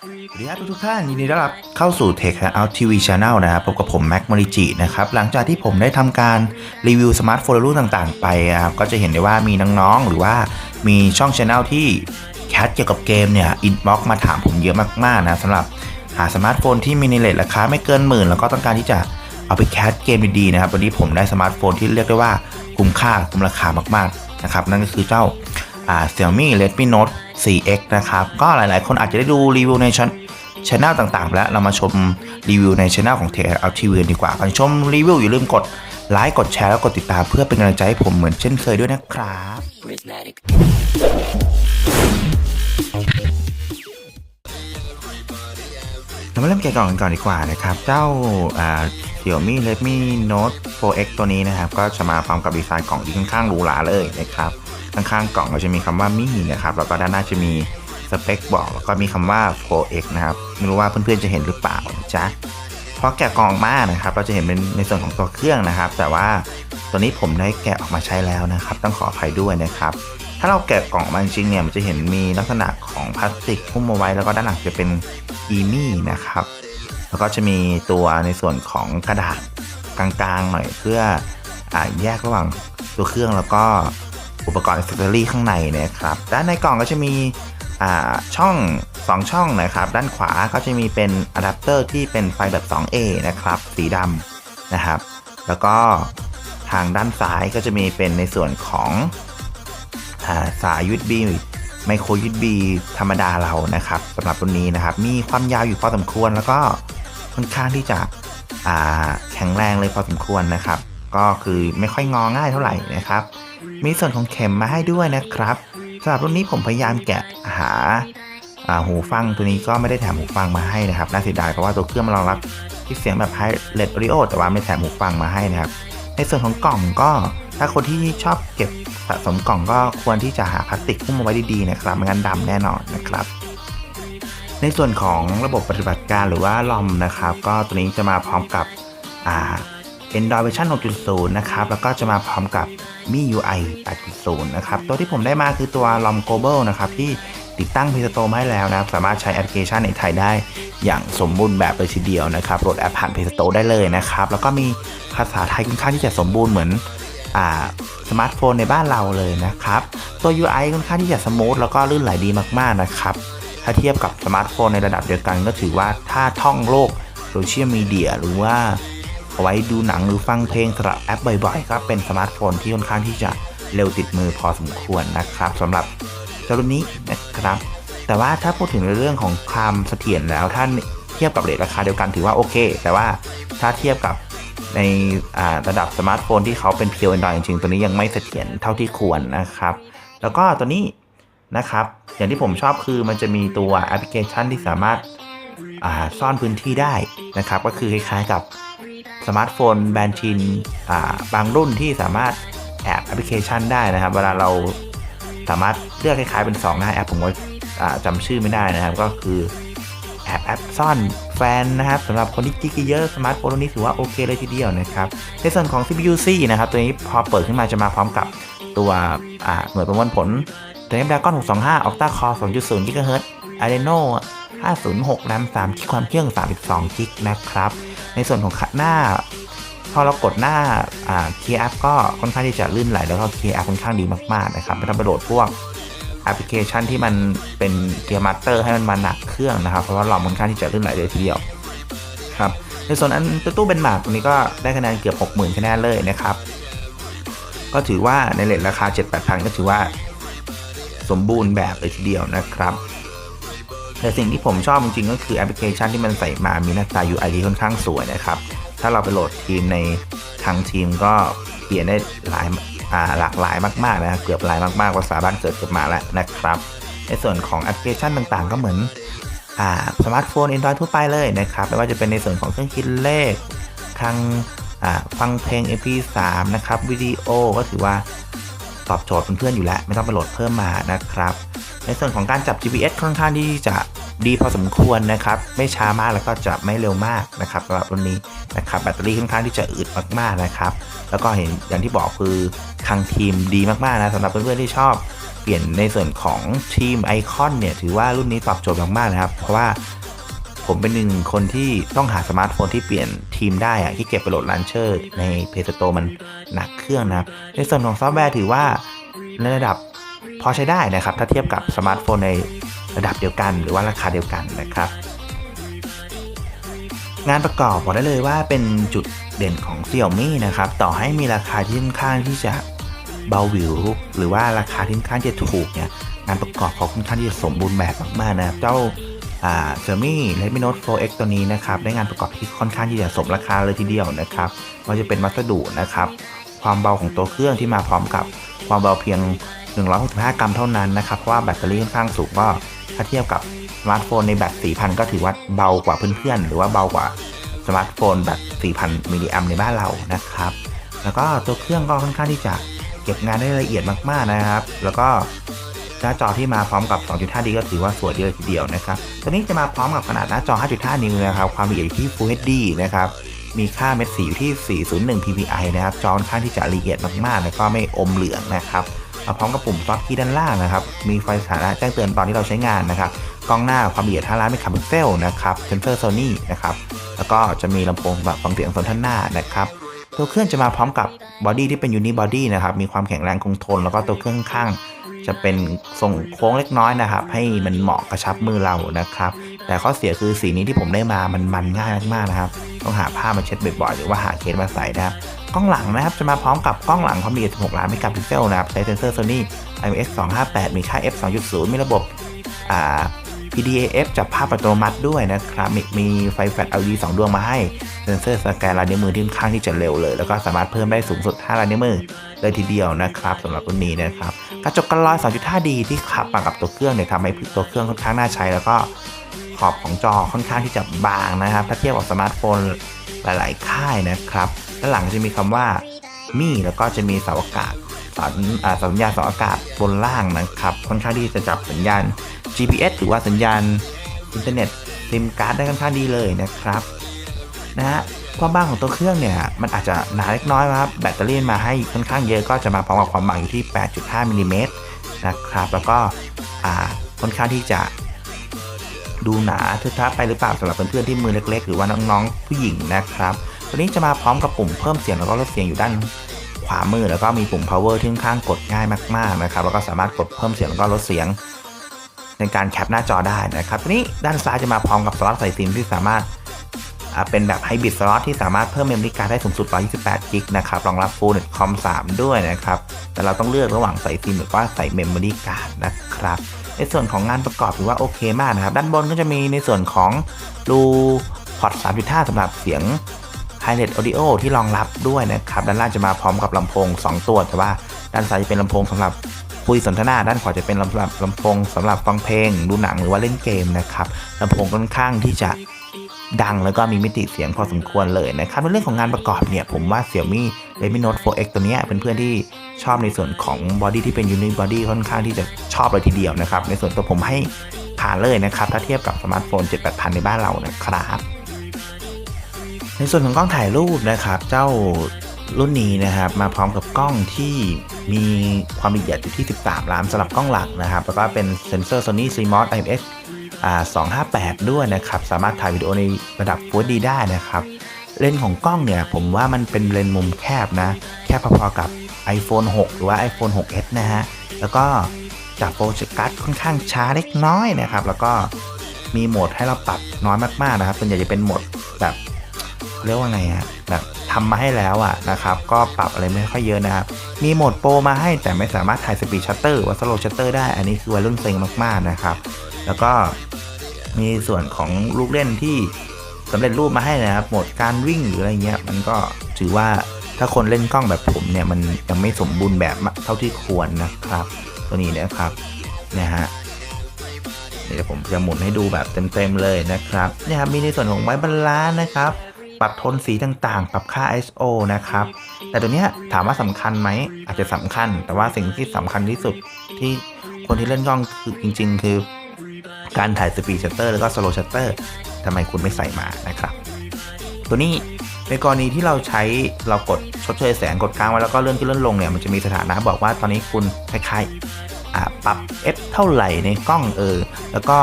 สวัสดีครับทุกท่านยินดีต้อนรับเข้าสู่ Tech Out TV Channel นะครับพบกับผมแม็กมริจินะครับหลังจากที่ผมได้ทำการรีวิวสมาร์ทโฟนรุ่นต่างๆ ไปนะครับก็จะเห็นได้ว่ามีน้องๆ หรือว่ามีช่อง Channel ที่แคสเกี่ยวกับเกมเนี่ยอินบ็อกมาถามผมเยอะมากๆนะสำหรับหาสมาร์ทโฟนที่มีในเลทราคาไม่เกินหมื่น แล้วก็ต้องการที่จะเอาไปแคสเกมดีๆนะครับวันนี้ผมได้สมาร์ทโฟนที่เรียกได้ว่าคุ้มค่าคุ้มราคามากๆนะครับนั่นก็คือเจ้าอ่า Xiaomi Redmi Note 4X นะครับ ก็หลายๆ คนอาจจะได้ดูรีวิวในช่องต่างๆ แล้ว เรามาชมรีวิวในช่องของ Tech Out TV ดีกว่าก่อนชมรีวิวอย่าลืมกดไลค์กดแชร์แล้วกดติดตามเพื่อเป็นกำลังใจให้ผมเหมือนเช่นเคยด้วยนะครับ เรามาเริ่มแกะกล่องกันก่อนดีกว่านะครับ เจ้าอ่า Xiaomi Redmi Note 4X ตัวนี้นะครับ ก็จะมาพร้อมกับดีไซน์กล่องที่ค่อนข้างหรูหราเลยนะครับ ข้างๆกล่องก็จะมีคำว่ามินะครับแล้วก็ด้านหน้าจะมีสเปคบอกแล้วก็มีคำว่า 4X นะครับไม่รู้ว่าเพื่อนๆจะเห็นหรือเปล่าจ๊ะพอแกะกล่องมานะครับ เราจะเห็นเป็นในส่วนของตัวเครื่องนะครับ แต่ว่าตัวนี้ผมได้แกะออกมาใช้แล้วนะครับ ต้องขออภัยด้วยนะครับ ถ้าเราแกะกล่องมาจริงๆเนี่ยมันจะเห็นมีลักษณะของพลาสติกหุ้มเอาไว้แล้วก็ด้านหลังจะเป็นอีมี่นะครับ แล้วก็จะมีตัวในส่วนของกระดาษกลางๆหน่อยเพื่ออแยกระหว่างตัวเครื่องแล้วก็ อุปกรณ์อิสเซอรี่ข้างในนะครับ ด้านในกล่องก็จะมีอ่าช่อง 2 ช่องนะครับ ด้านขวาก็จะมีเป็นอะแดปเตอร์ที่เป็นไฟแบบ 2A นะครับ สีดำนะครับ แล้วก็ทางด้านซ้ายก็จะมีเป็นในส่วนของอาสาย USB ไมโคร USB ธรรมดาเรานะครับสำหรับรุ่นนี้นะครับ มีความยาวอยู่พอสมควรแล้วก็ค่อนข้างที่จะแข็งแรงเลยพอสมควรนะครับ ก็คือไม่ค่อยงอง่ายเท่าไหร่นะครับ มีส่วนของเข็มมาให้ด้วยนะครับสำหรับรุ่นนี้ผมพยายามแกะหาาหูฟังตัวนี้ก็ไม่ได้แถมหูฟังมาให้นะครับน่าเสียดายเพราะว่าตัวเครื่องมันรองรับที่เสียงแบบไฮเลดออดิโอแต่ว่าไม่แถมหูฟังมาให้นะครับ ในส่วนของกล่องก็ถ้าคนที่ชอบเก็บสะสมกล่องก็ควรที่จะหาพลาสติกหุ้มเอาไว้ดีๆนะครับไม่งั้นดำแน่นอนนะครับ ในส่วนของระบบปฏิบัติการหรือว่าลอมนะครับ ก็ตัวนี้จะมาพร้อมกับอ่า Android version 6.0 นะครับ แล้วก็จะมาพร้อมกับ MIUI 8.0 นะครับ ตัวที่ผมได้มาคือตัว LOM Global นะครับ ที่ติดตั้ง Play Store มาให้แล้วนะครับ สามารถใช้แอปพลิเคชันในไทยได้ อย่างสมบูรณ์แบบเลยทีเดียวนะครับโหลดแอปผ่าน Play Store ได้เลยนะครับ แล้วก็มีภาษาไทยค่อนข้างที่จะสมบูรณ์เหมือนอ่าสมาร์ทโฟนในบ้านเราเลยนะครับ ตัว UI ค่อนข้างที่จะสมูทแล้วก็ลื่นไหลดีมากๆนะครับ ถ้าเทียบกับสมาร์ทโฟนในระดับเดียวกันก็ถือว่าถ้าท่องโลกโซเชียลมีเดียหรือว่า เอาไว้ดูหนังหรือฟังเพลงสำหรับแอปบ่อยๆ ก็เป็นสมาร์ทโฟนที่ค่อนข้างที่จะเร็วติดมือพอสมควรนะครับสำหรับเจ้ารุ่นนี้นะครับ แต่ว่าถ้าพูดถึงในเรื่องของความเสถียรแล้วถ้านเทียบกับเรทราคาเดียวกันถือว่าโอเค แต่ว่าถ้าเทียบกับในระดับสมาร์ทโฟนที่เขาเป็นเพียวแอนดรอยจริงๆ ตัวนี้ยังไม่เสถียรเท่าที่ควรนะครับ แล้วก็ตัวนี้นะครับ อย่างที่ผมชอบคือมันจะมีตัวแอปพลิเคชันที่สามารถาซ่อนพื้นที่ได้นะครับ ก็คือคล้ายๆกับ สมาร์ทโฟนแบรนด์ชินบางรุ่นที่สามารถแอบแอปพลิเคชันได้นะครับ เวลาเราสามารถเลือกคล้ายๆเป็น2หน้าแอปผมก็จำชื่อไม่ได้นะครับ ก็คือแอบแอปซ่อนแฟนนะครับสำหรับคนที่จิกเยอะสมาร์ทโฟนรุ่นนี้ถือว่าโอเคเลยทีเดียวนะครับ ในส่วนของ CPU C นะครับ ตัวนี้พอเปิดขึ้นมาจะมาพร้อมกับตัวหน่วยประมวลผล Snapdragon 625 Octa Core 2.0 GHz Adreno 506 RAM 3กิกความเครื่อง32กิกนะครับ ในส่วนของหน้า พอเรากดหน้าอ่า Key App ก็ค่อนข้างที่จะลื่นไหลแล้วก็ Key App ค่อนข้างดีมากๆนะครับไม่ต้องไปโหลดพวกแอปพลิเคชันที่มันเป็นเกียร์มาสเตอร์ให้มันมาหนักเครื่องนะครับ เพราะว่าเราค่อนข้างที่จะลื่นไหลเลยทีเดียวครับในส่วนอันตู้เบนมาร์กตัวนี้ก็ได้คะแนนเกือบ 60,000คะแนนเลยนะครับ ก็ถือว่าในเลทราคา 7-8พันก็ถือว่า สมบูรณ์แบบเลยทีเดียวนะครับ แต่สิ่งที่ผมชอบจริงๆ ก็คือแอปพลิเคชันที่มันใส่มามีหน้าตา UI ที่ค่อนข้างสวยนะครับ ถ้าเราไปโหลดทีมในทางทีมก็เปลี่ยนได้หลายาหลากหลายมากๆนะเกือบหลายมากๆภาษาบ้านเกิดขึ้นมาแล้วนะครับ ในส่วนของแอปพลิเคชันต่างๆ ก็เหมือนอสมาร์ทโฟน Android ทั่วไปเลยนะครับไม่ว่าจะเป็นในส่วนของเครื่องคิดเลขทางฟังเพลง MP3 นะครับวิดีโอก็ถือว่าตอบโจทย์เพื่อนๆอยู่แล้ว ไม่ต้องไปโหลดเพิ่มมานะครับ ในส่วนของการจับ GPS ค่อนข้างที่จะดีพอสมควรนะครับ ไม่ช้ามากแล้วก็จะไม่เร็วมากนะครับสำหรับรุ่นนี้นะครับแบตเตอรี่ค่อนข้างที่จะอึดมากๆนะครับ แล้วก็เห็นอย่างที่บอกคือคังทีมดีมากๆนะสำหรับเพื่อนๆที่ชอบ เปลี่ยนในส่วนของทีมไอคอนเนี่ยถือว่ารุ่นนี้ตอบโจทย์มากๆนะครับ เพราะว่าผมเป็นหนึ่งคนที่ต้องหาสมาร์ทโฟนที่เปลี่ยนทีมได้อะที่เก็บไปโหลดลันเชอร์ใน Play Store มันหนักเครื่องนะครับในส่วนของซอฟต์แวร์ถือว่าในระดับ พอใช้ได้นะครับ ถ้าเทียบกับสมาร์ทโฟนในระดับเดียวกัน หรือว่าราคาเดียวกันนะครับ งานประกอบบอกได้เลยว่าเป็นจุดเด่นของ Xiaomi นะครับ ต่อให้มีราคาที่ค่อนข้างที่จะเบาหวิว หรือว่าราคาที่ค่อนข้างจะถูกเนี่ยงานประกอบเขาค่อนข้างที่จะสมบูรณ์แบบมากๆนะครับเจ้าอ่า Xiaomi Redmi Note 4X ตัวนี้นะครับได้งานประกอบที่ค่อนข้างที่จะสมราคาเลยทีเดียวนะครับว่าจะเป็นวัสดุนะครับ ความเบาของตัวเครื่องที่มาพร้อมกับความเบาเพียง 165 กรัมเท่านั้นนะครับเพราะว่าแบตเตอรี่ค่อนข้างสูงก็ถ้าเทียบกับสมาร์ทโฟนในแบต 4,000 ก็ถือว่าเบากว่าเพื่อนๆ หรือว่าเบากว่าสมาร์ทโฟนแบต 4,000 มิลลิแอมในบ้านเรานะครับ แล้วก็ตัวเครื่องก็ค่อนข้างที่จะเก็บงานได้ละเอียดมากๆนะครับ แล้วก็หน้าจอที่มาพร้อมกับ 2.5D ก็ถือว่าสวยเลยทีเดียวนะครับ ตัวนี้จะมาพร้อมกับขนาดหน้าจอ 5.5 นิ้วนะครับ ความละเอียดอยู่ที่ Full HD นะครับ มีค่าเม็ดสีอยู่ที่ 401 ppi นะครับ จอค่อนข้างที่จะละเอียดมากๆ แล้วก็ไม่อมเหลืองนะครับ มาพร้อมกับปุ่มซอฟต์คีย์ด้านล่างนะครับ มีไฟสถานะแจ้งเตือนตอนที่เราใช้งานนะครับ กล้องหน้าความละเอียด 5 ล้านเมกะพิกเซลนะครับ เซนเซอร์โซนี่นะครับ แล้วก็จะมีลำโพงแบบฟังเสียงโซนท่านหน้านะครับ ตัวเครื่องจะมาพร้อมกับบอดี้ที่เป็นยูนิบอดี้นะครับ มีความแข็งแรงคงทน แล้วก็ตัวเครื่องข้างจะเป็นทรงโค้งเล็กน้อยนะครับ ให้มันเหมาะกระชับมือเรานะครับ แต่ข้อเสียคือสีนี้ที่ผมได้มามันมันง่ายมากๆนะครับ ต้องหาผ้ามาเช็ดบ่อยๆหรือว่าหาเคสมาใส่นะครับ กล้องหลังนะครับจะมาพร้อมกับกล้องหลังความละเอียด 16 ล้านเมกะพิกเซลนะครับใช้เซนเซอร์ Sony IMX 258 มีค่า f 2.0 มีระบบ PDAF จับภาพอัตโนมัติด้วยนะครับมีมีไฟแฟลช LED 2 ดวงมาให้ เซนเซอร์สแกนลายนิ้วมือที่ค่อนข้างที่จะเร็วเลย แล้วก็สามารถเพิ่มได้สูงสุด 5 ลายนิ้วมือเลยทีเดียวนะครับสำหรับรุ่นนี้นะครับ กระจกกันรอย 2.5D ที่ขับมากับตัวเครื่องเนี่ยทำให้ตัวเครื่องค่อนข้างน่าใช้ แล้วก็ขอบของจอค่อนข้างที่จะบางนะครับ ถ้าเทียบกับสมาร์ทโฟนหลาย ๆ ค่ายนะครับ ด้านหลังจะมีคำว่ามี่แล้วก็จะมีเสาอากาศสัญสัญญาณเสาอากาศบนล่างนะครับ ค่อนข้างที่จะจับสัญญาณ GPS หรือว่าสัญญาณอินเทอร์เน็ตซิมการ์ดได้ค่อนข้างดีเลยนะครับนะฮะความบางของตัวเครื่องเนี่ยมันอาจจะหนาเล็กน้อยนะครับแบตเตอรี่มาให้ค่อนข้างเยอะก็จะมาพร้อมกับความบางอยู่ที่ 8.5มิลลิเมตรนะครับ แล้วก็ค่อนข้างที่จะดูหนาทึบทับไปหรือเปล่าสำหรับเพื่อนๆที่มือเล็ก ๆ หรือว่าน้องๆผู้หญิงนะครับ ตัวนี้จะมาพร้อมกับปุ่มเพิ่มเสียงแล้วก็ลดเสียงอยู่ด้านขวามือแล้วก็มีปุ่ม power ที่ค่อนข้างกดง่ายมากๆนะครับแล้วก็สามารถกดเพิ่มเสียงแล้วก็ลดเสียง ในการแคปหน้าจอได้นะครับทีนี้ด้านซ้ายจะมาพร้อมกับสล็อตใส่ซิมที่สามารถเป็นแบบไฮบริดสล็อตที่สามารถเพิ่มเมมโมรี่การ์ดได้สูงสุด 128 กิกนะครับรองรับ Full Net Com 3 ด้วยนะครับ แต่เราต้องเลือกระหว่างใส่ซิมหรือว่าใส่เมมโมรี่การ์ดนะครับ ในส่วนของงานประกอบถือว่าโอเคมากนะครับ ด้านบนก็จะมีในส่วนของรูพอร์ต3.5สำหรับเสียง h i g h r a t Audio ที่รองรับด้วยนะครับ ด้านล่างจะมาพร้อมกับลำโพง 2 ตัว แต่ว่าด้านซ้ายจะเป็นลำโพงสำหรับคุยสนทนา ด้านขวาจะเป็นลำหรับลำโพงสำหรับฟังเพลง ดูหนังหรือว่าเล่นเกมนะครับลำโพงค่อนข้างที่จะดังแล้วก็มีมิติเสียงพอสมควรเลยนะครับในเรื่องของงานประกอบเนี่ย ผมว่า Xiaomi Redmi Note 4X ตัวเนี้ยเป็นเพื่อนที่ชอบในส่วนของบอดี้ที่เป็น Unit Body ค่อนข้างที่จะชอบเลยทีเดียวนะครับ ในส่วนตัวผมให้ผ่านเลยนะครับ ถ้าเทียบกับสมาร์ทโฟน 7-8พันในบ้านเรานะครับ ในส่วนของกล้องถ่ายรูปนะครับ เจ้ารุ่นนี้นะครับมาพร้อมกับกล้องที่มีความละเอียดอยู่ที่ 13 ล้านสำหรับกล้องหลักนะครับ แล้วก็เป็นเซนเซอร์ Sony CMOS IMX 258 ด้วยนะครับ สามารถถ่ายวิดีโอในระดับ Full HD ได้นะครับ เลนส์ของกล้องเนี่ย ผมว่ามันเป็นเลนส์มุมแคบนะ แคบพอๆกับ iPhone 6 หรือว่า iPhone 6s นะฮะ แล้วก็จับโฟกัสค่อนข้างช้าเล็กน้อยนะครับ แล้วก็มีโหมดให้เราปรับน้อยมากๆนะครับส่วนใหญ่จะเป็นโหมดแบบ เรียกว่าไงฮะแบบทำมาให้แล้วอะนะครับ ก็ปรับอะไรไม่ค่อยเยอะนะครับ มีโหมดโปรมาให้แต่ไม่สามารถถ่ายสปีดชัตเตอร์หรือว่าสโลชัตเตอร์ได้ อันนี้คือวัยรุ่นเซ็งมากๆนะครับ แล้วก็มีส่วนของลูกเล่นที่สำเร็จรูปมาให้นะครับ โหมดการวิ่งหรืออะไรเงี้ย มันก็ถือว่าถ้าคนเล่นกล้องแบบผมเนี่ย มันยังไม่สมบูรณ์แบบเท่าที่ควรนะครับ ตัวนี้นะครับนะฮะเดี๋ยวผมจะหมุนให้ดูแบบเต็มๆเลยนะครับเนี่ยครับมีในส่วนของไว้บรรลานนะครับ ปรับโทนสีต่างๆ ปรับค่า ISO นะครับ แต่ตัวเนี้ยถามว่าสำคัญไหม อาจจะสำคัญ แต่ว่าสิ่งที่สำคัญที่สุดที่คนที่เล่นกล้องคือจริง ๆ คือ การถ่ายสปีดชัตเตอร์แล้วก็สโลชัตเตอร์ทำไมคุณไม่ใส่มานะครับ ตัวนี้ในกรณีที่เราใช้เรากดชดเชยแสงกดค้างไว้แล้วก็เลื่อนขึ้นเลื่อนลงเนี่ยมันจะมีสถานะบอกว่าตอนนี้คุณคล้ายๆปรับ f เท่าไหร่ในกล้องเออแล้วก็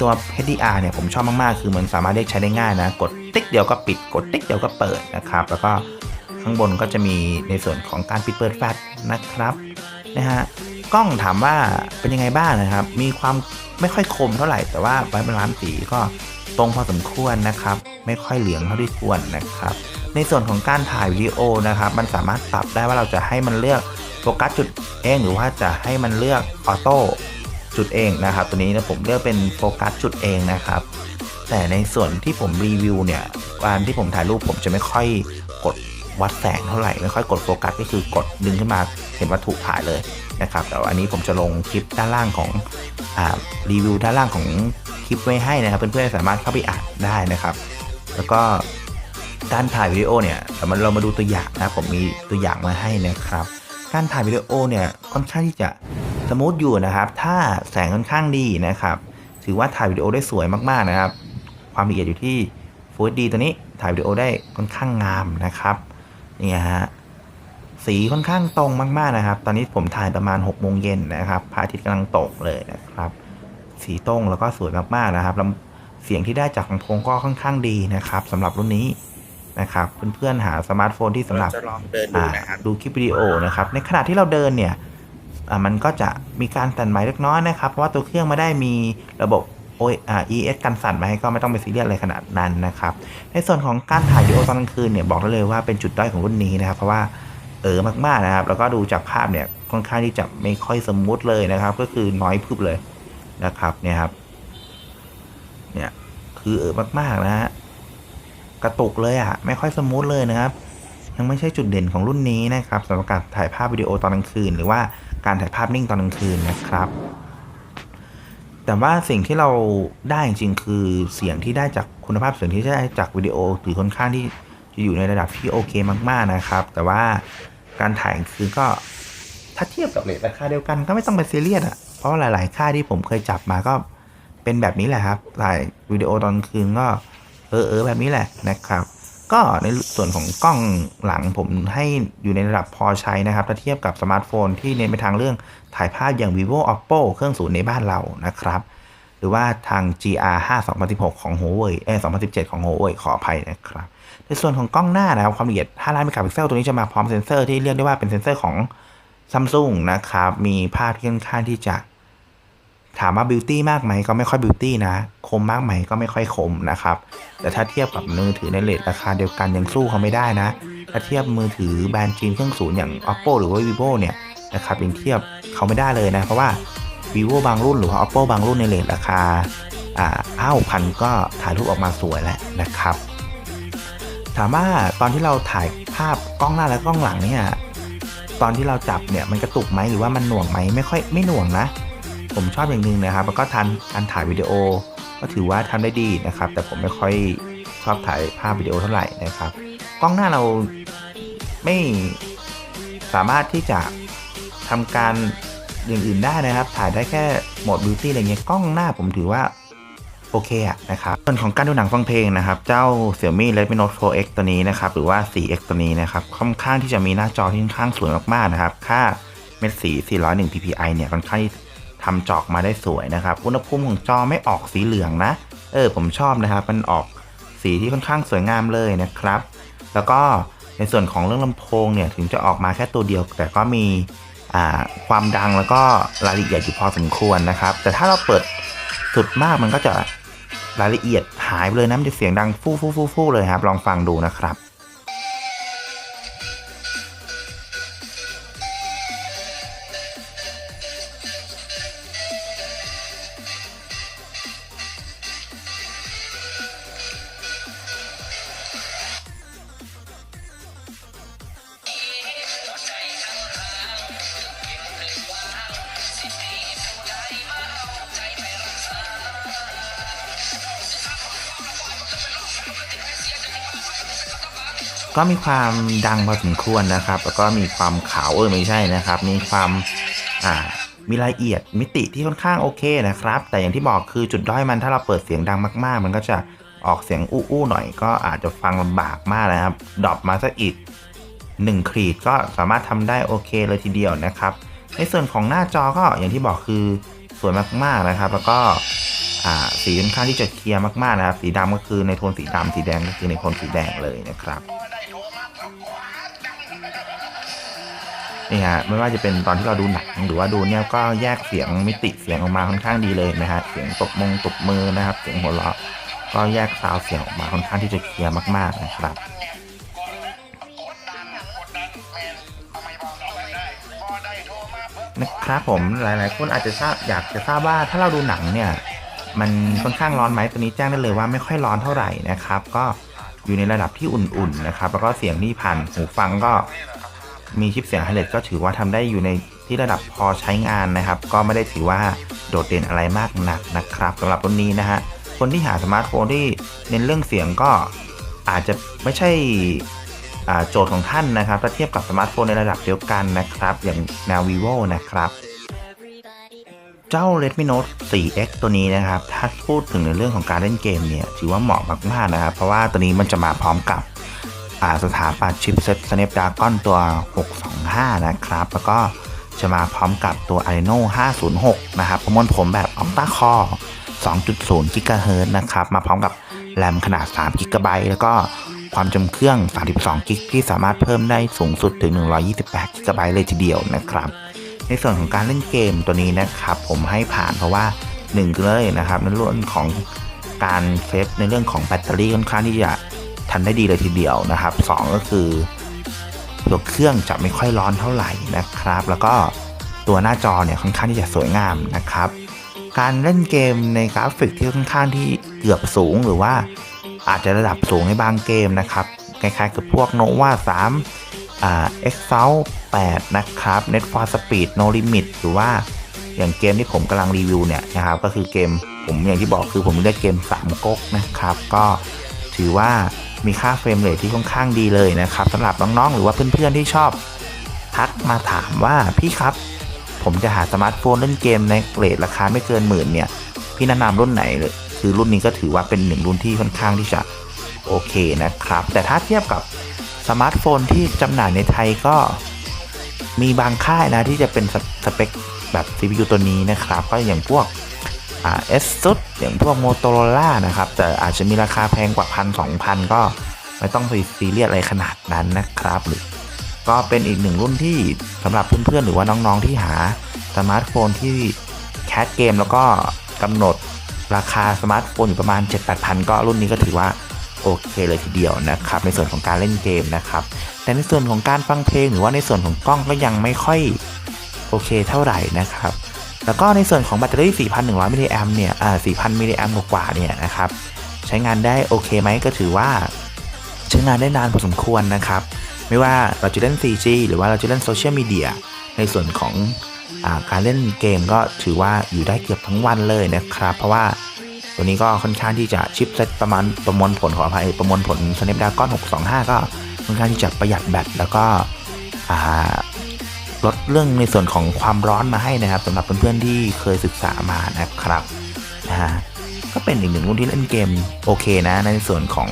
ตัว HDR เนี่ยผมชอบมากๆ คือมันสามารถเรียกใช้ได้ง่ายนะ กดติ๊กเดียวก็ปิด กดติ๊กเดียวก็เปิดนะครับ แล้วก็ข้างบนก็จะมีในส่วนของการปิดเปิดแฟลชนะครับนะฮะกล้องถามว่าเป็นยังไงบ้างนะครับ มีความไม่ค่อยคมเท่าไหร่ แต่ว่าไว้บาลานซ์สีก็ตรงพอสมควรนะครับ ไม่ค่อยเหลืองเท่าที่ควรนะครับ ในส่วนของการถ่ายวิดีโอนะครับ มันสามารถปรับได้ว่าเราจะให้มันเลือกโฟกัสจุดเองหรือว่าจะให้มันเลือกออโต้ จุดเองนะครับ ตัวนี้นะผมเลือกเป็นโฟกัสจุดเองนะครับ แต่ในส่วนที่ผมรีวิวเนี่ยการที่ผมถ่ายรูปผมจะไม่ค่อยกดวัดแสงเท่าไหร่ไม่ค่อยกดโฟกัสก็คือกดดึงขึ้นมาเห็นวัตถุถ่ายเลยนะครับแต่วันนี้ผมจะลงคลิปด้านล่างของอรีวิวด้านล่างของคลิปไว้ให้นะครับ เพื่อนๆสามารถเข้าไปอ่านได้นะครับ แล้วก็การถ่ายวิดีโอเนี่ยมันเรามาดูตัวอย่างนะผมมีตัวอย่างมาให้นะครับ การถ่ายวิดีโอเนี่ยค่อนข้างที่จะ สมูทอยู่นะครับ ถ้าแสงค่อนข้างดีนะครับ ถือว่าถ่ายวิดีโอได้สวยมากๆนะครับ ความละเอียดอยู่ที่ Full HD ตัวนี้ถ่ายวิดีโอได้ค่อนข้างงามนะครับนี่ฮะสีค่อนข้างตรงมากๆนะครับ ตอนนี้ผมถ่ายประมาณ6โมงเย็นนะครับพระอาทิตย์กำลังตกเลยนะครับ สีตรงแล้วก็สวยมากๆนะครับแล้วเสียงที่ได้จากลำโพงก็ค่อนข้างดีนะครับสำหรับรุ่นนี้นะครับ เพื่อนๆหาสมาร์ทโฟนที่สำหรับจะลองเดินดูนะครับอ่าดูคลิปวิดีโอนะครับ ในขณะที่เราเดินเนี่ยอ่า มันก็จะมีการสั่นไหวเล็กน้อยนะครับ เพราะว่าตัวเครื่องไม่ได้มีระบบ O อ่า ES กันสั่นมาให้ก็ไม่ต้องไปซีเรียสอะไรขนาดนั้นนะครับ ในส่วนของการถ่ายวิดีโอตอนกลางคืนเนี่ยบอกได้เลยว่าเป็นจุดด้อยของรุ่นนี้นะครับ เพราะว่าเออมากๆนะครับ แล้วก็ดูจากภาพเนี่ยค่อนข้างที่จะไม่ค่อยสมูทเลยนะครับ ก็คือน้อยพึบเลยนะครับเนี่ยครับ เนี่ยคือเออมากๆนะฮะกระตุกเลยอะ่ะไม่ค่อยสมูทเลยนะครับ ยังไม่ใช่จุดเด่นของรุ่นนี้นะครับสำหรับการถ่ายภาพวิดีโอตอนกลางคืนหรือว่า การถ่ายภาพนิ่งตอนกลางคืนนะครับ แต่ว่าสิ่งที่เราได้จริงคือเสียงที่ได้จากคุณภาพเสียงที่ได้จากวิดีโอถือค่อนข้างที่จะอยู่ในระดับที่โอเคมากๆนะครับ แต่ว่าการถ่ายคืนก็ถ้าเทียบกับเลทราคาเดียวกันก็ไม่ต้องเป็นซีเรียสอะเพราะหลาย ๆ ค่าที่ผมเคยจับมาก็เป็นแบบนี้แหละครับถ่ายวิดีโอตอนคืนก็เออเออแบบนี้แหละนะครับ ก็ในส่วนของกล้องหลังผมให้อยู่ในระดับพอใช้นะครับ ถ้าเทียบกับสมาร์ทโฟนที่เน้นไปทางเรื่องถ่ายภาพอย่าง vivo oppo เครื่องศูนย์ในบ้านเรานะครับ หรือว่าทาง GR 5 2016 ของ Huawei เอ2017 ของ Huawei ขออภัยนะครับ ในส่วนของกล้องหน้านะครับความละเอียด 5 ล้านเมกะพิกเซลตัวนี้จะมาพร้อมเซ็นเซอร์ที่เรียกได้ว่าเป็นเซ็นเซอร์ของ Samsung นะครับ มีภาพที่ค่อนข้างที่จะ ถามว่าบิวตี้มากไหมก็ไม่ค่อยบิวตี้นะคมมากไหมก็ไม่ค่อยคมนะครับ แต่ถ้าเทียบกับมือถือในเลทราคาเดียวกันยังสู้เขาไม่ได้นะ ถ้าเทียบมือถือแบรนด์จีนเครื่องศูนย์อย่าง oppo หรือว่า vivo เนี่ยนะครับยังเทียบเขาไม่ได้เลยนะ เพราะว่า vivo บางรุ่นหรือว่า oppo บางรุ่นในเลทราคาอ่าอ้าวพันก็ถ่ายรูปออกมาสวยแล้วนะครับ ถามว่าตอนที่เราถ่ายภาพกล้องหน้าและกล้องหลังเนี่ยตอนที่เราจับเนี่ยมันกระตุกไหมหรือว่ามันหน่วงไหมไม่ค่อยไม่หน่วงนะ ผมชอบอย่างหนึ่งนะครับแล้วก็ทันการถ่ายวิดีโอ ก็ถือว่าทำได้ดีนะครับ แต่ผมไม่ค่อยชอบถ่ายภาพวิดีโอเท่าไหร่นะครับ กล้องหน้าเราไม่สามารถที่จะทำการอย่างอื่นได้นะครับ ถ่ายได้แค่โหมดบิวตี้อะไรเงี้ยกล้องหน้าผมถือว่าโอเคอะนะครับส่วนของการดูหนังฟังเพลงนะครับ เจ้า Xiaomi Redmi Note Pro X ตัวนี้นะครับหรือว่า 4X ตัวนี้นะครับค่อนข้างที่จะมีหน้าจอที่ค่อนข้างสวยมากๆนะครับ ค่าเม็ดสี 401 ppi เนี่ยค่อนข้าง ทำจอกมาได้สวยนะครับ อุณหภูมิของจอไม่ออกสีเหลืองนะ เออ ผมชอบนะครับ มันออกสีที่ค่อนข้างสวยงามเลยนะครับ แล้วก็ในส่วนของเรื่องลำโพงเนี่ย ถึงจะออกมาแค่ตัวเดียว แต่ก็มีความดังแล้วก็รายละเอียดอยู่พอสมควรนะครับ แต่ถ้าเราเปิดสุดมากมันก็จะรายละเอียดหายไปเลยนะมันจะเสียงดังฟู่ฟู่ฟู่ฟู่เลยครับ ลองฟังดูนะครับ ก็มีความดังพอสมควรนะครับ แล้วก็มีความขาวเออไม่ใช่นะครับ มีความอ่ามีรายละเอียดมิติที่ค่อนข้างโอเคนะครับ แต่อย่างที่บอกคือจุดด้อยมันถ้าเราเปิดเสียงดังมาก ๆ มันก็จะออกเสียงอู้ๆหน่อยก็อาจจะฟังลำบากมากนะครับดรอปมาสักอีก1ขีดก็สามารถทำได้โอเคเลยทีเดียวนะครับ ในส่วนของหน้าจอก็อย่างที่บอกคือสวยมากๆนะครับ แล้วก็สีค่อนข้างที่จะเคลียร์มากๆนะครับ สีดำก็คือในโทนสีดำสีแดงก็คือในโทนสีแดงเลยนะครับ นี่ฮะไม่ว่าจะเป็นตอนที่เราดูหนังหรือว่าดูเนี่ยก็แยกเสียงมิติเสียงออกมาค่อนข้างดีเลยนะฮะเสียงตบมงตบมือนะครับ เสียงหัวเราะก็แยกซาวเสียงออกมาค่อนข้างที่จะเคลียร์มากๆนะครับนะครับผมหลายๆคนอาจจะทราบอยากจะทราบว่าถ้าเราดูหนังเนี่ย มันค่อนข้างร้อนไหมตัวนี้แจ้งได้เลยว่าไม่ค่อยร้อนเท่าไหร่นะครับ ก็อยู่ในระดับที่อุ่นๆนะครับ แล้วก็เสียงที่ผ่านหูฟังก็ มีชิปเสียงไฮเลตก็ถือว่าทำได้อยู่ในที่ระดับพอใช้งานนะครับ ก็ไม่ได้ถือว่าโดดเด่นอะไรมากนักนะครับสำหรับรุ่นนี้นะฮะคนที่หาสมาร์ทโฟนที่เน้นเรื่องเสียงก็อาจจะไม่ใช่อ่าโจทย์ของท่านนะครับถ้าเทียบกับสมาร์ทโฟนในระดับเดียวกันนะครับ อย่างแนว vivo นะครับ เจ้า Redmi Note 4X ตัวนี้นะครับ ถ้าพูดถึงในเรื่องของการเล่นเกมเนี่ย ถือว่าเหมาะมากๆนะครับ เพราะว่าตัวนี้มันจะมาพร้อมกับ สถาปัตย์ชิปเซ็ต Snapdragon ตัว 625 นะครับ แล้วก็จะมาพร้อมกับตัว Adreno 506 นะครับ ประมวลผลแบบ Octa Core 2.0 GHz นะครับ มาพร้อมกับแรมขนาด3 GB แล้วก็ความจำเครื่อง 32 GB ที่สามารถเพิ่มได้สูงสุดถึง 128 GB เลยทีเดียวนะครับ ในส่วนของการเล่นเกมตัวนี้นะครับ ผมให้ผ่านเพราะว่า1เลยนะครับในเรื่องของการเซฟในเรื่องของแบตเตอรี่ค่อนข้างที่จะ ทันได้ดีเลยทีเดียวนะครับสองก็คือตัวเครื่องจะไม่ค่อยร้อนเท่าไหร่นะครับ แล้วก็ตัวหน้าจอเนี่ยค่อนข้างที่จะสวยงามนะครับ การเล่นเกมในกราฟิกที่ค่อนข้างที่เกือบสูงหรือว่าอาจจะระดับสูงในบางเกมนะครับคล้ายๆกับพวก Nova 3อ่า Exalt 8นะครับ Net for Speed No Limit หรือว่าอย่างเกมที่ผมกำลังรีวิวเนี่ยนะครับ ก็คือเกมผมอย่างที่บอกคือผมเลือกเกม3ก๊กนะครับ ก็ถือว่า มีค่าเฟรมเรทที่ค่อนข้างดีเลยนะครับสำหรับน้องๆหรือว่าเพื่อนๆที่ชอบทักมาถามว่าพี่ครับ ผมจะหาสมาร์ทโฟนเล่นเกมในเรทราคาไม่เกินหมื่นเนี่ยพี่แนะนำรุ่นไหนเลยคือรุ่นนี้ก็ถือว่าเป็นหนึ่งรุ่นที่ค่อนข้างที่จะโอเคนะครับ แต่ถ้าเทียบกับสมาร์ทโฟนที่จำหน่ายในไทยก็มีบางค่ายนะที่จะเป็นสเปคแบบ CPU ตัวนี้นะครับ ก็อย่างพวก เอสซุดอย่างพวกโมโตโรล่านะครับ แต่อาจจะมีราคาแพงกว่าพันสองพันก็ไม่ต้องไปซีเรียสอะไรขนาดนั้นนะครับ หรือก็เป็นอีกหนึ่งรุ่นที่สำหรับเพื่อนๆหรือว่าน้องๆที่หาสมาร์ทโฟนที่แคสเกมแล้วก็กำหนดราคาสมาร์ทโฟนอยู่ประมาณ 7-8พันก็รุ่นนี้ก็ถือว่าโอเคเลยทีเดียวนะครับ ในส่วนของการเล่นเกมนะครับ แต่ในส่วนของการฟังเพลงหรือว่าในส่วนของกล้องก็ยังไม่ค่อยโอเคเท่าไหร่นะครับ แล้วก็ในส่วนของแบตเตอรี่ 4,100 มิลลิแอมเนี่ยอ่า4,000 มิลลิแอมกว่าเนี่ยนะครับ ใช้งานได้โอเคไหมก็ถือว่า ใช้งานได้นานพอสมควรนะครับ ไม่ว่าเราจะเล่น 4G หรือว่าเราจะเล่นโซเชียลมีเดียในส่วนของอาการเล่นเกมก็ถือว่าอยู่ได้เกือบทั้งวันเลยนะครับ เพราะว่าตัวนี้ก็ค่อนข้างที่จะชิปเซตประมาณประมวลผลขออภัยประมวลผล Snapdragon 625 ก็ค่อนข้างที่จะประหยัดแบตแล้วก็ ลดเรื่องในส่วนของความร้อนมาให้นะครับสำหรับเพื่อนๆที่เคยศึกษามานะครับนะฮะก็เป็นอีกหนึ่งรุ่นที่เล่นเกมโอเคนะ ในส่วนของ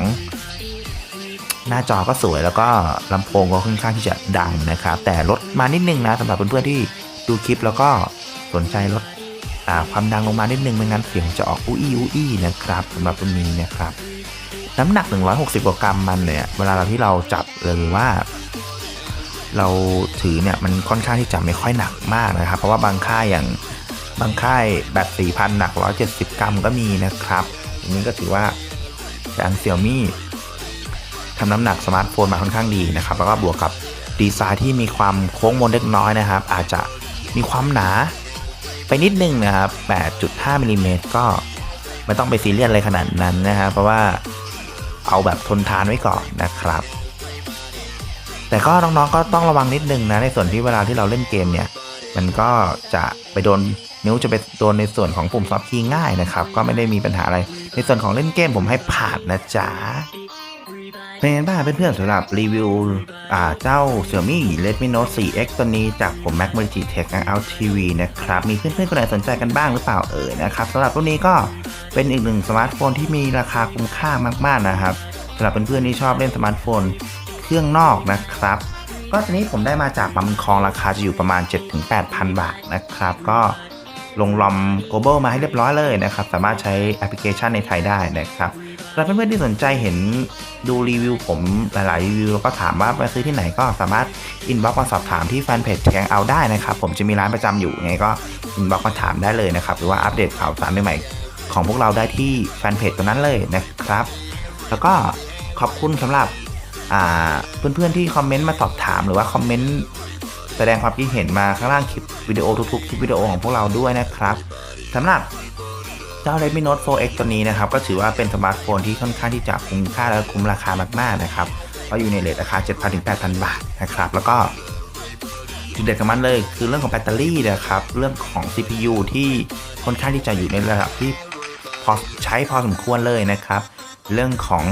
หน้าจอก็สวยแล้วก็ลำโพงก็ค่อนข้างที่จะดังนะครับ แต่ลดมานิดนึงนะสำหรับเพื่อนๆที่ดูคลิปแล้วก็สนใจลดความดังลงมานิดนึงไม่งั้นเสียงจะออกอู้อี้อู้อี้นะครับสำหรับรุ่นนี้นะครับ น้ำหนัก 160กว่ากรัมมันเนี่ยเวลาเราที่เราจับหรือว่า เราถือเนี่ยมันค่อนข้างที่จะไม่ค่อยหนักมากนะครับ เพราะว่าบางค่ายอย่างบางค่ายแบบ4,000 หนัก 170 กรัมก็มีนะครับอันนี้ก็ถือว่าทางเซี่ยมี่ทำน้ำหนักสมาร์ทโฟนมาค่อนข้างดีนะครับ แล้วก็บวกกับดีไซน์ที่มีความโค้งมนเล็กน้อยนะครับ อาจจะมีความหนาไปนิดนึงนะครับ 8.5มิลลิเมตรก็ไม่ต้องไปซีเรียสอะไรขนาดนั้นนะครับ เพราะว่าเอาแบบทนทานไว้ก่อนนะครับ แต่ก็น้องๆก็ต้องระวังนิดนึงนะในส่วนที่เวลาที่เราเล่นเกมเนี่ย มันก็จะไปโดนนิ้วจะไปโดนในส่วนของปุ่มซับคีย์ง่ายนะครับ ก็ไม่ได้มีปัญหาอะไร ในส่วนของเล่นเกมผมให้ผ่านนะจ๊ะเป็นบ้างเพื่อนๆสำหรับรีวิวอ่าเจ้า Xiaomi Redmi Note 4X ตัวนี้จากผม Mac m o r i t i Tech Out TV นะครับ มีเพื่อนๆคนไหนสนใจกันบ้างหรือเปล่าเอ่ยนะครับสำหรับรุ่นนี้ก็เป็นอีกหนึ่งสมาร์ทโฟนที่มีราคาคุ้มค่ามากๆนะครับสำหรับเพื่อนๆที่ชอบเล่นสมาร์ทโฟน เครื่องนอกนะครับ ก็ตอนนี้ผมได้มาจากปั๊มคองราคาจะอยู่ประมาณ 7-8,000 บาทนะครับ ก็ลงลอม global มาให้เรียบร้อยเลยนะครับ สามารถใช้แอปพลิเคชันในไทยได้นะครับสำหรับเพื่อนๆที่สนใจเห็นดูรีวิวผมหลายๆรีวิวแล้วก็ถามว่าไปซื้อที่ไหนก็สามารถอินบ็อกมาสอบถามที่แฟนเพจแทงเอาได้นะครับ ผมจะมีร้านประจำอยู่ไงก็อินบ็อกมาถามได้เลยนะครับ หรือว่าอัปเดตข่าวสารใหม่ๆของพวกเราได้ที่แฟนเพจตรงนั้นเลยนะครับ แล้วก็ขอบคุณสำหรับ เพื่อนๆที่คอมเมนต์มาสอบถามหรือว่าคอมเมนต์แสดงความคิดเห็นมาข้างล่างคลิปวิดีโอทุกๆคลิปวิดีโอของพวกเราด้วยนะครับสำหรับเจ้า Redmi Note 4X ตัวนี้นะครับ ก็ถือว่าเป็นสมาร์ทโฟนที่ค่อนข้างที่จะคุ้มค่าและคุ้มราคามากๆนะครับเพราะอยู่ในเรทราคา 7,000ถึง8,000 บาทนะครับ แล้วก็จุดเด่นของมันเลย คือเรื่องของแบตเตอรี่นะครับ เรื่องของ CPU ที่ค่อนข้างที่จะอยู่ในระดับที่พอใช้พอสมควรเลยนะครับ เรื่องของ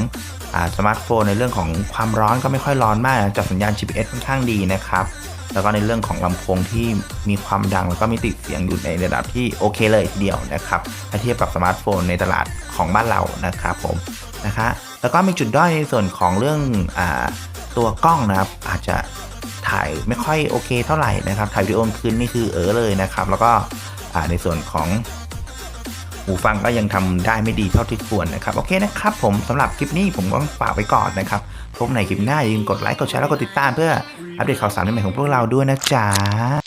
สมาร์ทโฟนในเรื่องของความร้อนก็ไม่ค่อยร้อนมากจับสัญญาณ GPS ค่อนข้างดีนะครับ แล้วก็ในเรื่องของลำโพงที่มีความดังแล้วก็มีติดเสียงอยู่ในระดับที่โอเคเลยทีเดียวนะครับถ้าเทียบกับสมาร์ทโฟนในตลาดของบ้านเรานะครับผมนะคะแล้วก็มีจุดด้อยในส่วนของเรื่องอตัวกล้องนะครับ อาจจะถ่ายไม่ค่อยโอเคเท่าไหร่นะครับถ่ายวิดีโอคืนนี่คือเออเลยนะครับ แล้วก็ในส่วนของ หูฟังก็ยังทำได้ไม่ดีเท่าที่ควรนะครับโอเคนะครับผมสำหรับคลิปนี้ผมก็ฝากไว้ก่อนนะครับพบในคลิปหน้าอย่าลืมกดไลค์กดแชร์แล้วกดติดตามเพื่ออัปเดตข่าวสารใหม่ๆของพวกเราด้วยนะจ๊ะ